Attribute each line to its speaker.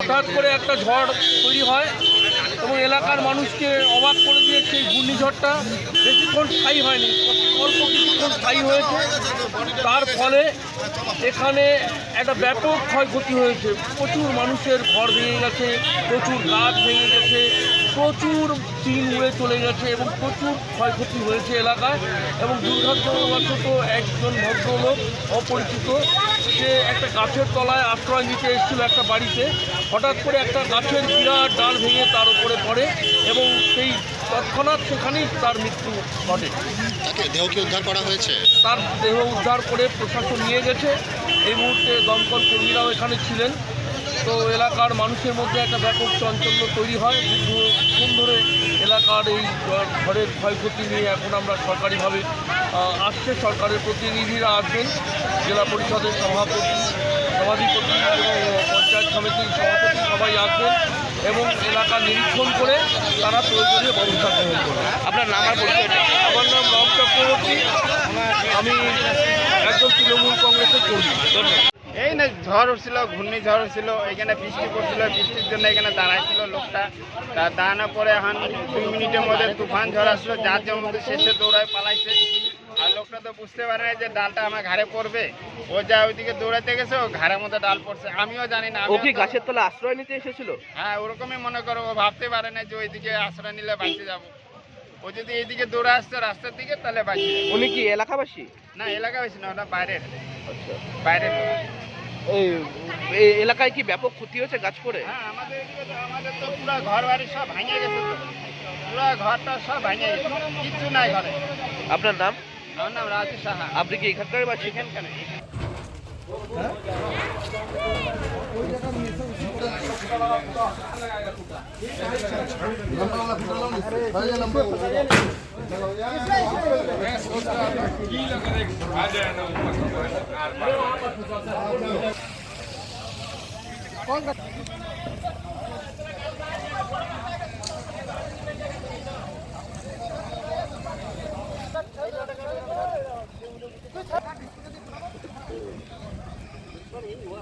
Speaker 1: হঠাৎ করে একটা ঝড় তৈরি হয় এবং এলাকার মানুষকে অবাক করে দিয়ে সেই ঘূর্ণিঝড়টা বেশিক্ষণ স্থায়ী হয়নি, অল্প কিছুক্ষণ স্থায়ী হয়েছে। তার ফলে এখানে একটা ব্যাপক ক্ষয়ক্ষতি হয়েছে। প্রচুর মানুষের ঘর ভেঙে গেছে, প্রচুর গাছ ভেঙে গেছে, প্রচুর টিন উড়ে চলে গেছে এবং প্রচুর ক্ষয়ক্ষতি হয়েছে এলাকায় এবং দুর্ভাগ্যবশত একজন ভদ্রলোক অপরিচিত, সে একটা গাছের তলায় আশ্রয় নিতে এসেছিল একটা বাড়িতে। হঠাৎ করে একটা গাছের বিরাট ডাল ভেঙে তার উপরে পড়ে এবং সেই তৎক্ষণাৎ সেখানেই তার মৃত্যু ঘটে।
Speaker 2: তাকে দেহ কি উদ্ধার করা হয়েছে?
Speaker 1: তার দেহ উদ্ধার করে প্রশাসন নিয়ে গেছে। এই মুহূর্তে দমকল কর্মীরাও এখানে ছিলেন। তো এলাকার মানুষের মধ্যে একটা ব্যাপক চাঞ্চল্য তৈরি হয়। দীর্ঘক্ষণ ধরে এলাকার এই ঘরের ক্ষয়ক্ষতি নিয়ে এখন আমরা সরকারিভাবে আসছে। সরকারের প্রতিনিধিরা আসবেন। জেলা পরিষদের সভাপতি সভাধিপতি এবং পঞ্চায়েত সমিতির সভাপতি সবাই আসবেন। এবং এলাকা নিরীক্ষণ করে তারা প্রয়োজনীয় ব্যবস্থা গ্রহণ করবে।
Speaker 3: আপনার নাম আর পরিচয়টা?
Speaker 1: আমার নাম রাম চক্রবর্তী। আমি একজন তৃণমূল কংগ্রেসের কর্মী। ধন্যবাদ।
Speaker 4: এই না ঝড় উঠছিল ঘূর্ণিঝড় উঠছিল এখানে বৃষ্টি পড়ছিল বৃষ্টির জন্য এখানে দাঁড়াইছিল লোকটা। তা দাঁড়ানোর পরে এখন দুই মিনিটের মধ্যে তুফান ঝড় আসলো যার যেমন মধ্যে শেষে দৌড়ায় পালাইছে। লোকটা তো বুঝতে পারে না যে ডালটা আমার ঘাড়ে পড়বে। ও যা ওইদিকে দৌড়াতে গেছে ও ঘাড়ের মধ্যে ডাল পড়ছে। আমিও জানি না
Speaker 3: ও কি গাছের তলা আশ্রয় নিতে এসেছিল?
Speaker 4: হ্যাঁ ওরকমই মনে করো ও ভাবতে পারে না যে ওইদিকে আশ্রয় নিলে বাঁচতে যাব। ও যদি এইদিকে দৌড়ে আসতো রাস্তার দিকে তাহলে বাঁচতে
Speaker 3: উনি কি এলাকাবাসী?
Speaker 4: না এলাকাবাসী না ওটা বাইরের। আচ্ছা। বাইরের
Speaker 3: এই এই এলাকায় কি ব্যাপক ক্ষতি হয়েছে গাছ পড়ে?
Speaker 4: হ্যাঁ আমাদের এদিকে তো আমাদের তো পুরো ঘর বাড়ি সব ভেঙে গেছে তো। পুরো ঘরটা সব ভেঙে গেছে। কিচ্ছু নাই ঘরে।
Speaker 3: আপনার নাম?
Speaker 4: আমার নাম রাজু সাহা
Speaker 3: আপনি কি এখানকার বাসী
Speaker 4: এখানকার Thank you.